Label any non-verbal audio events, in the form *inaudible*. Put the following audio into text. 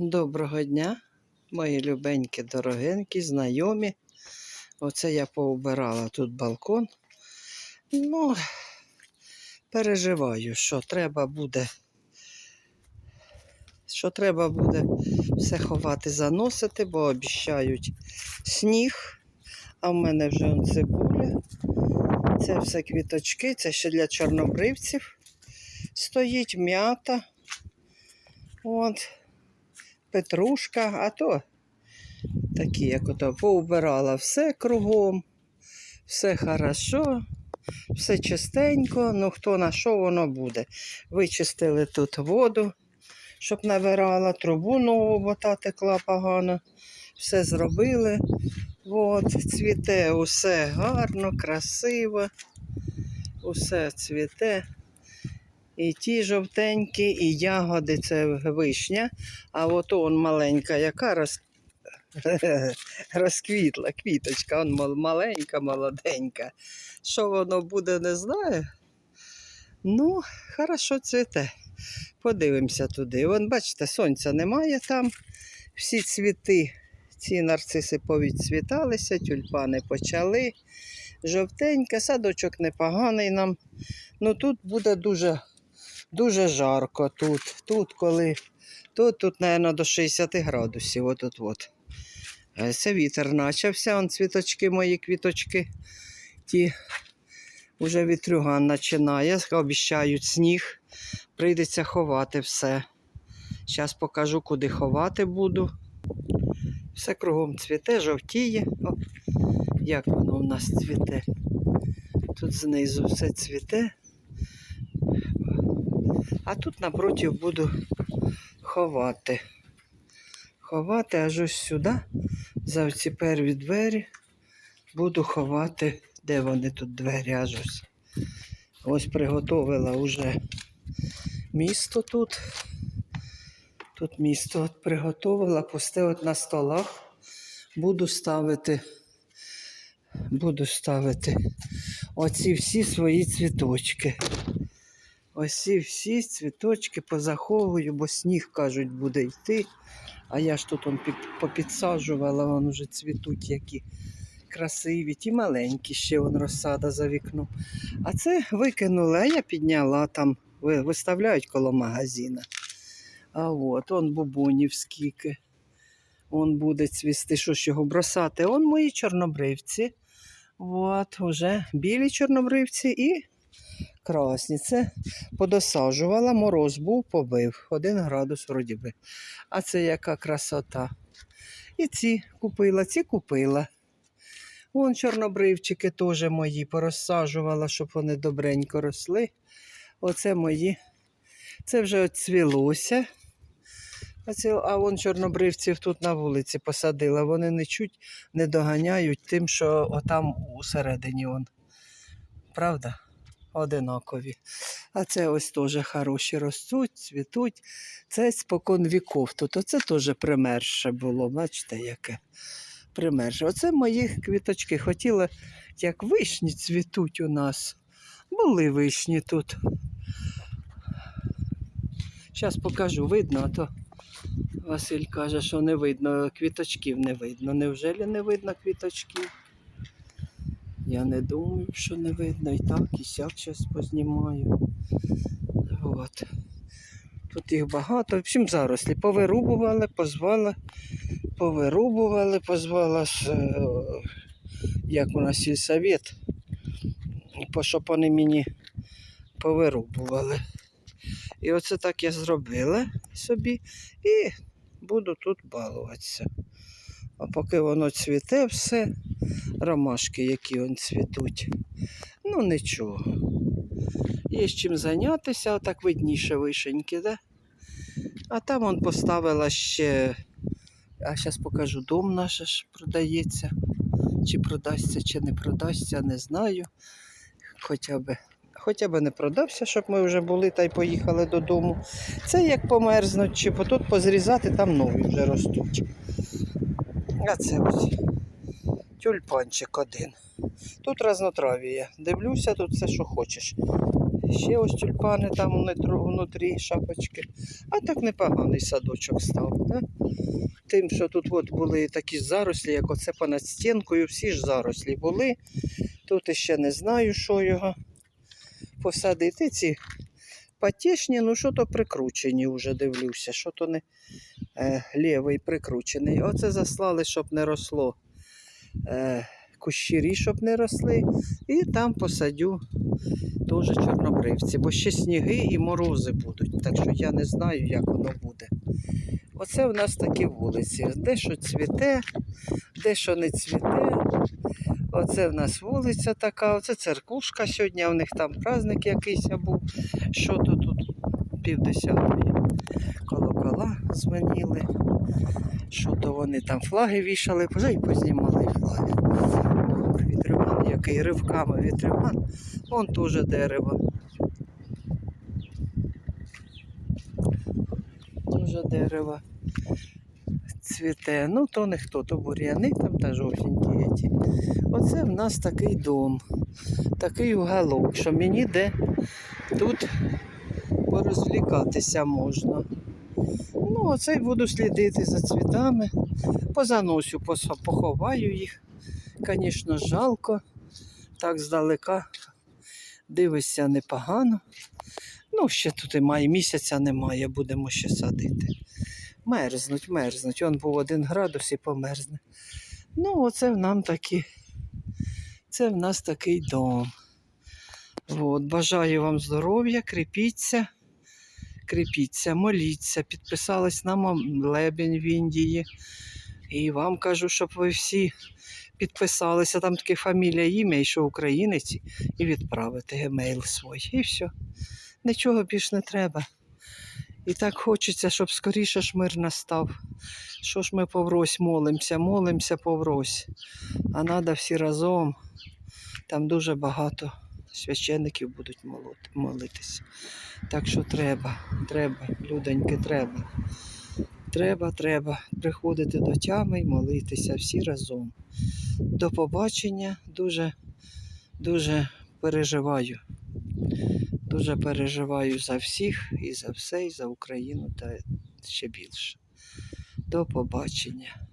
Доброго дня, мої любенькі, дорогенькі, знайомі. Оце я поубирала тут балкон. Ну, переживаю, що треба буде. Що треба буде все ховати, заносити, бо обіщають сніг. А в мене вже цибуля. Це все квіточки, це ще для чорнобривців. Стоїть м'ята. От петрушка, а то такі, як ото, поубирала все кругом, все хорошо, все чистенько, ну хто на що воно буде. Вичистили тут воду, щоб набирала, трубу нову, бо та текла погано. Все зробили. От, цвіте усе гарно, красиво, усе цвіте. І ті жовтенькі, і ягоди це вишня. А от он маленька, яка роз... *laughs* розквітла квіточка, он маленька, молоденька. Що воно буде, не знаю. Ну, хорошо цвіте. Подивимося туди. Вон, бачите, сонця немає там. Всі цвіти, ці нарциси повідцвіталися, тюльпани почали. Жовтенька, садочок непоганий нам. Ну тут буде дуже Дуже жарко тут. Тут, коли. Тут, тут, мабуть, до 60 градусів. Отут от. Е, Це вітер почався. Он цвіточки, мої квіточки. Ті вже вітрюган починає. Обіщають сніг. Прийдеться ховати все. Зараз покажу, куди ховати буду. Все кругом цвіте, жовтіє. О, як воно у нас цвіте. Тут знизу все цвіте. А тут напротив буду ховати. Ховати аж ось сюди, за ці перві двері, буду ховати, де вони тут двері аж ось. Ось приготовила вже місто тут. Тут місто от приготовила, пусте от на столах. Буду ставити, буду ставити оці всі свої цвіточки. Ось ці всі цвіточки позаховую, бо сніг, кажуть, буде йти. А я ж тут он попідсаджувала, вон уже цвітуть які красиві, ті маленькі ще вон розсада за вікном. А це викинула, я підняла там, виставляють коло магазина. А от, он бубонів скільки. Он буде цвісти, що ж його бросати. Он мої чорнобривці. От, уже білі чорнобривці і красні. Це подосаджувала, мороз був, побив. Один градус вроді би. А це яка красота. І ці купила, ці купила. Вон чорнобривчики теж мої порозсаджувала, щоб вони добренько росли. Оце мої. Це вже це, а вон чорнобривців тут на вулиці посадила. Вони не чуть не доганяють тим, що отам усередині. Он. Правда? Одинакові. А це ось теж хороші ростуть, цвітуть. Це спокон віков тут. Оце теж примерше було. Бачите, яке примерше. Оце мої квіточки. Хотіла, як вишні цвітуть у нас. Були вишні тут. Зараз покажу, видно, а то Василь каже, що не видно, квіточків не видно. Невже не видно квіточків? Я не думаю, що не видно. І так, і сяк зараз познімаю. От. Тут їх багато. В общем, зарослі. Повирубували, позвала, повирубували, позвала е, як у нас сільсовет, щоб вони мені повирубували. І оце так я зробила собі і буду тут балуватися. А поки воно цвіте все, ромашки, які он цвітуть. Ну нічого. Є з чим зайнятися, отак видніше вишеньки, да? А там он поставила ще, а зараз покажу, дом наш ж продається. Чи продасться, чи не продасться, не знаю. Хоча б, хоча б не продався, щоб ми вже були та й поїхали додому. Це як померзнуть, чи тут позрізати, там нові вже ростуть. А це ось тюльпанчик один. Тут разнотрав'я. Дивлюся, тут все, що хочеш. Ще ось тюльпани там внутрі, шапочки. А так непоганий садочок став. Да? Тим, що тут от були такі зарослі, як оце понад стінкою, всі ж зарослі були. Тут іще не знаю, що його посадити. Ці потішні, ну що то прикручені вже дивлюся, що то не е, лівий прикручений. Оце заслали, щоб не росло. Е, кущирі, щоб не росли. І там посадю теж чорнобривці, бо ще сніги і морози будуть. Так що я не знаю, як воно буде. Оце в нас такі вулиці. Дещо цвіте, дещо не цвіте. Оце в нас вулиця така, оце церквушка сьогодні, в них там праздник якийсь був. Що то тут півдесятої колокола дзвоніли. Що то вони там флаги вішали, вже й познімали флаги. Вітриван, який ривками вітриван. Вон теж дерево. Теж дерево цвіте. Ну, то не хто, то бур'яни там та жовтенькі. ті. Оце в нас такий дом, такий уголок, що мені де тут порозвлікатися можна. Ну, оце й буду слідити за цвітами. Позаносю, поховаю їх. Звісно, жалко. Так здалека дивишся непогано. Ну, ще тут і має місяця немає, будемо ще садити. Мерзнуть, мерзнуть. Он був один градус і померзне. Ну, оце в нам такі. Це в нас такий дом. От, бажаю вам здоров'я, кріпіться, кріпіться, моліться, підписались на молебень в Індії. І вам кажу, щоб ви всі підписалися, там таке фамілія, ім'я, і що українець, і відправити гемейл свій. І все. Нічого більш не треба. І так хочеться, щоб скоріше ж мир настав. Що ж ми поврось молимося, молимося поврось. А треба всі разом. Там дуже багато священників будуть молитися. Так що треба, треба, людоньки, треба. Треба, треба приходити до тями і молитися всі разом. До побачення. Дуже, дуже переживаю. Дуже переживаю за всіх і за все, і за Україну та ще більше. До побачення.